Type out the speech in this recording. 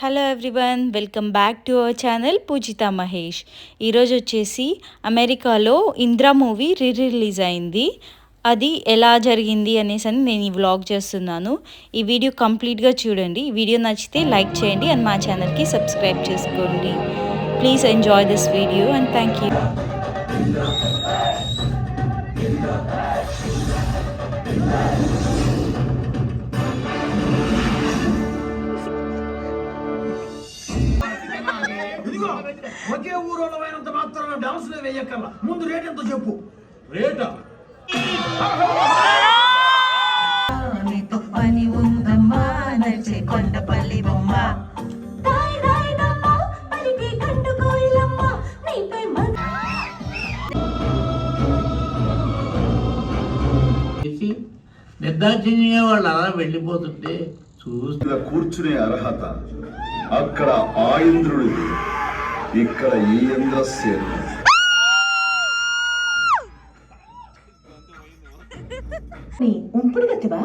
Hello everyone welcome back to our channel Poojitha Mahesh ఈరోజు వచ్చేసి అమెరికాలో ఇంద్రా మూవీ రీ రిలీజ్ అయింది అది ఎలా జరిగింది అనేసి అని నేను ఈ వ్లాగ్ చేస్తున్నాను ఈ వీడియో కంప్లీట్గా చూడండి ఈ వీడియో నచ్చితే లైక్ చేయండి అండ్ మా ఛానల్కి సబ్స్క్రైబ్ చేసుకోండి please enjoy this video and thank you ఇదిగో ఒకే ఊరోళమైనంత మాత్రాన డాన్స్లో వేయక్కర్లా. ముందు రేట్ ఎంతో చెప్పు. రేటా? పని ఉందమ్మా నడిచే కొండపల్లి బొమ్మ. వాళ్ళు అలా వెళ్ళిపోతుంటే చూసి మీద కూర్చునే అర్హత అక్కడ ఆ ఇంద్రుడిది. ఇక్కడ ఈ ఇంద్రసేను నీ ఉంపుడు గతివా